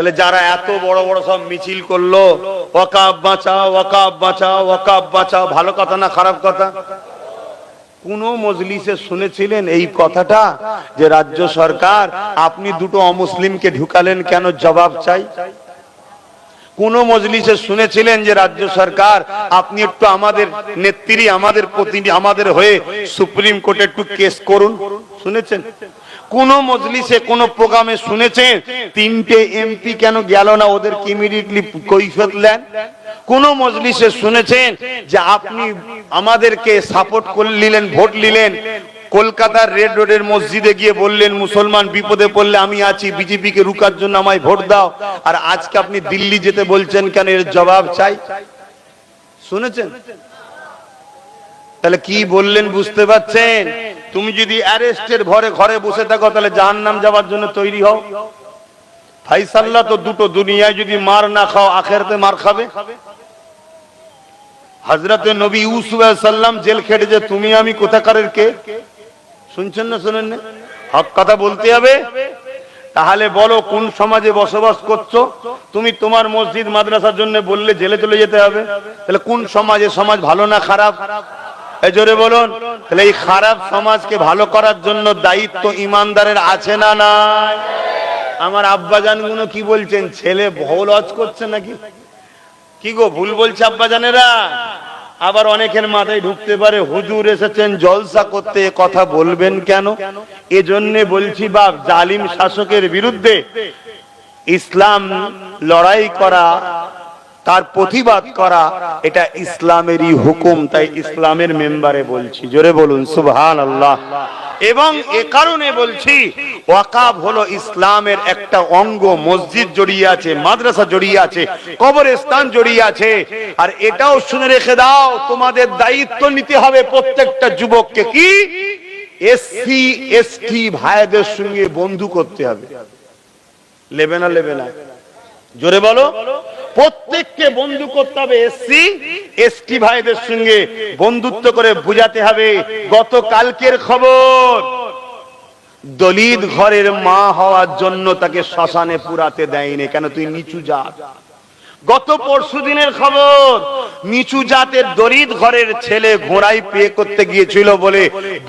তাহলে যারা এত বড় বড় সব মিছিল করল, ওয়াকাব বাঁচাও ওয়াকাব বাঁচাও ওয়াকাব বাঁচাও, ভালো কথা না খারাপ কথা? কোন মজলিসে শুনেছিলেন এই কথাটা যে রাজ্য সরকার, আপনি দুটো অমুসলিমকে ঢুকালেন কেন জবাব চাই? কোন মজলিসে শুনেছিলেন যে রাজ্য সরকার, আপনি একটু আমাদের নেত্রী, আমাদের প্রতিনিধি, আমাদের হয়ে সুপ্রিম কোর্টে একটু কেস করুন? শুনেছেন? কোন মজলিসে, কোন প্রোগ্রামে শুনেছেন, তিনটে এমপি কেন গেল না? ওদেরকে ইমিডিয়েটলি কৈফত নেন কোন মজলিসে শুনেছেন যে আপনি আমাদেরকে সাপোর্ট করে নিলেন, ভোট নিলেন, কলকাতার রেড রোডের মসজিদে গিয়ে বললেন, মুসলমান বিপদে পড়লে আমি আছি বিজেপি কে রুকার জন্য আমায় ভোট দাও। আর আজকে আপনি দিল্লি যেতে বলছেন কেন? এর জবাব চাই। শুনেছেন? তাহলে কি বললেন বুঝতে পারছেন? তুমি যদি অ্যারেস্টের ভরে ঘরে বসে থাকো, তাহলে জাহান্নাম যাওয়ার জন্য তৈরি হও। ফাইসাল্লাহ তো দুটো দুনিয়ায় যদি মার না খাও, আখেরাতে মার খাবে। হজরতে নবী ইউসুফ সাল্লাম জেল খেটেছে তুমি আমি কোথাকারের কে? শুনছেন না শুনেন না? হক কথা বলতে হবে। তাহলে বলো, কোন সমাজে বসবাস করছ? তুমি তোমার মসজিদ, মাদ্রাসার জন্য বললে জেলে চলে যেতে হবে। তাহলে কোন সমাজে? সমাজ ভালো না খারাপ? এই বলুন। তাহলে এই খারাপ সমাজকে ভালো করার জন্য দায়িত্ব ইমানদারের আছে না না আমার আব্বাজানগুলো কি বলছেন? ছেলে ভুল হজ করছে নাকি? কি গো, ভুল বলছে আব্বাজানেরা? আবার অনেকের মাথায় ঢুকতে পারে, হুজুর এসেছেন, জলসা করতে কথা বলবেন কেন? এজন্য বলছি বাপ, জালিম শাসকের বিরুদ্ধে ইসলাম লড়াই করা তার প্রতিবাদ করা এটা ইসলামেরই হুকুম, তাই ইসলামের মেম্বারে বলছি, জোরে বলুন সুবহান আল্লাহ এবং এ কারণে বলছি, ওয়াকাব হলো ইসলামের একটা অঙ্গ, মসজিদ জড়িয়ে আছে, মাদ্রাসা জড়িয়ে আছে, কবরস্থান জড়িয়ে আছে, আর এটাও শুনে রেখে দাও, তোমাদের দায়িত্ব নিতে হবে প্রত্যেকটা যুবককে কি? এসসি এসটি ভাইদের সঙ্গে বন্ধু করতে হবে। লেবে না লেবে না। জোরে বলো। প্রত্যেককে বন্ধু করতে হবে এসসি, এসটি ভাইদের সঙ্গে বন্ধুত্ব করে বুঝাতে হবে গত কালকের খবর। দলিত ঘরের মা হওয়ার জন্য তাকে শ্মশানে পুরাতে দেয়নি। কেন তুই নিচু জাত? গত পরশু দিনের খবর, নিচু জাতের দরিদ ঘরের ছেলে ঘোড়ায় পে করতে গিয়েছিল বলে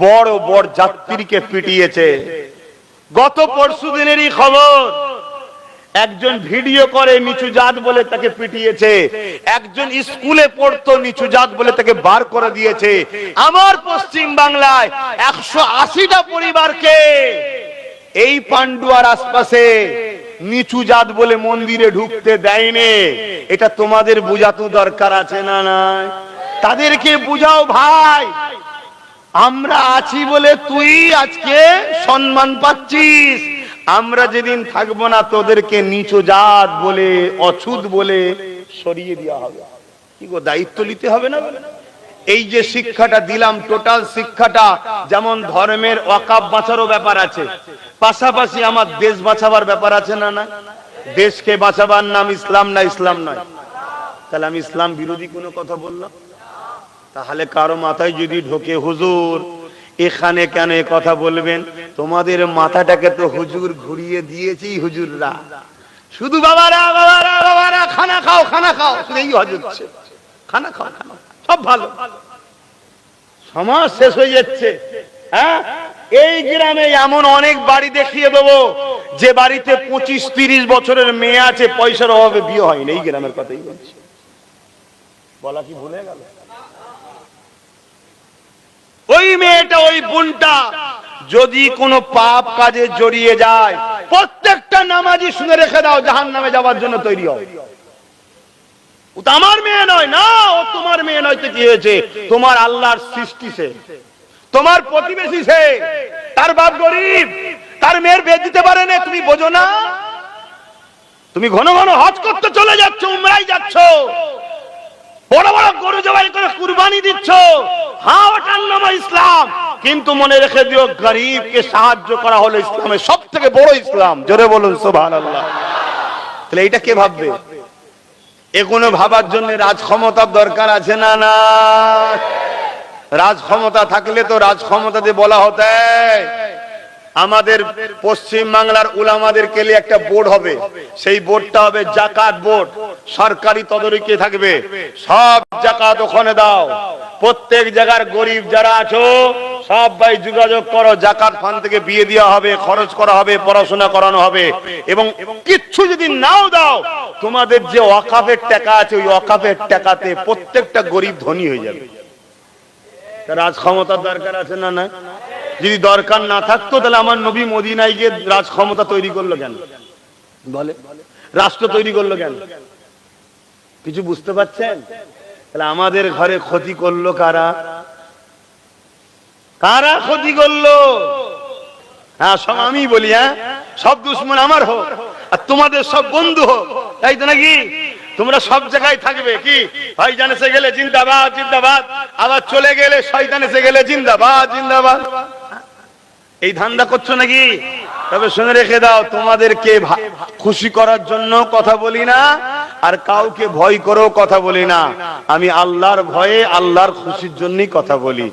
বড় বড় যাত্রীকে পিটিয়েছে। গত পরশু দিনেরই খবর একজন ভিডিও করে নিচু জাত বলে তাকে পিটিয়েছে। একজন স্কুলে পড়তো নিচু জাত বলে তাকে বার করে দিয়েছে। আমার পশ্চিম বাংলায় একশো আশিটা পরিবারকে এই পান্ডুয়ার আশপাশে নিচু জাত বলে মন্দিরে ঢুকতে দেয়নি। এটা তোমাদের বুঝাতো দরকার আছে না নাই? তাদেরকে বুঝাও ভাই। আমরা আছি বলে তুই আজকে সম্মান পাচ্ছিস। আমরা যেদিন থাকব না তোদেরকে নিচু জাত বলে, অছুত বলে সরিয়ে দেওয়া হবে। কি গো, দায়িত্ব নিতে হবে না? এই যে শিক্ষাটা দিলাম টোটাল শিক্ষাটা, যেমন ধর্মের অকাপ বাঁচারও ব্যাপার আছে। পাশাপাশি আমার দেশ বাঁচাবার ব্যাপার আছে না না? দেশকে বাঁচাবার নাম ইসলাম না, ইসলাম নয়। তাহলে আমি ইসলাম বিরোধী কোনো কথা বললাম? তাহলে কারও মাথায় যদি ঢোকে, হুজুর, এখানে কেন কথা বলবেন? তোমাদের মাথাটাকে তো হুজুর ঘুরিয়ে দিয়েছি হুজুররা। শুধু বাবারা বাবারা বাবারা, খানা খাও খানা খাও। এই হজ হচ্ছে। খানা খাও, খানা সব ভালো। সমাজ শেষ হয়ে যাচ্ছে। হ্যাঁ? এই গ্রামে এমন অনেক বাড়ি দেখিয়ে দেবো, যে বাড়িতে পঁচিশ, তিরিশ বছরের মেয়ে আছে, পয়সার অভাবে বিয়ে হয়নি। এই গ্রামের কথাই বলছি। বলা কি ভুলে গেল? ওই মেয়েটা, ওই বোনটা যদি কোনো পাপ কাজে জড়িয়ে যায়, প্রত্যেকটা নামাজি শুনে রেখে দাও জাহান নামে যাওয়ার জন্য তৈরি হও। ও আমার মেয়ে নয়, না, ও তোমার মেয়ে নয় তো কি হয়েছে? তোমার আল্লাহর সৃষ্টি সে, তোমার প্রতিবেশী সে, তার বাপ গরিব, তার মেয়ের বিয়ে দিতে পারে না, তুমি বোঝো না? তুমি ঘন ঘন হজ করতে চলে যাচ্ছ উমরাই যাচ্ছ, বড় বড় গরু জবাই করে কুরবানি দিচ্ছ হ্যাঁ ইসলাম। কিন্তু মনে রেখে দিও, গরিবকে সাহায্য করা হলো ইসলামের সব থেকে বড় ইসলাম। জোরে বলুন সোভান তাহলে এইটা কে ভাববে? এগুলো ভাবার জন্য রাজ ক্ষমতার দরকার আছে না না? রাজ ক্ষমতা থাকলে তো রাজ ক্ষমতাতে বলা হতে আমাদের পশ্চিম বাংলার উলামাদেরকে কেলে একটা বোর্ড হবে? সেই বোর্ডটা হবে জাকাত বোর্ড। সরকারি তদারকি থাকবে। সব জাকাত ওখানে দাও। প্রত্যেক জায়গার গরিব যারা আছো সব ভাই যোগাযোগ করো, জাকাত ফান থেকে বিয়ে দেওয়া হবে, খরচ করা হবে, পড়াশোনা করানো হবে। এবং কিচ্ছু যদি নাও দাও, তোমাদের যে ওয়াকাফের টাকা আছে, ওই ওয়াকাফের টাকাতে প্রত্যেকটা গরিব ধনী হয়ে যাবে। রাজ ক্ষমতার দরকার আছে না না? যদি দরকার না থাকতো, তাহলে আমার নবী মদিনায় গিয়ে রাজ ক্ষমতা তৈরি করল কেন? বলে? রাষ্ট্র তৈরি করল কেন? কিছু বুঝতে পারছেন? তাহলে আমাদের ঘরে ক্ষতি করল কারা? কারা ক্ষতি করল? হ্যাঁ সব আমি বলি হ্যাঁ? সব দুশ্মন আমার হোক, আর তোমাদের সব বন্ধু হোক। তাই তো নাকি? তোমরা সব জায়গায় থাকবে কি? ভাইজান এসে গেলে জিন্দাবাদ জিন্দাবাদ। আবার চলে গেলে শয়তান এসে গেলে জিন্দাবাদ জিন্দাবাদ। এই ধান্দা করছ নাকি? তবে শুনে রেখে দাও, তোমাদেরকে খুশি করার জন্য কথা বলি না। আর কাউকে ভয় করেও কথা বলি না। আমি আল্লাহর ভয়ে আল্লাহর খুশির জন্যই কথা বলি।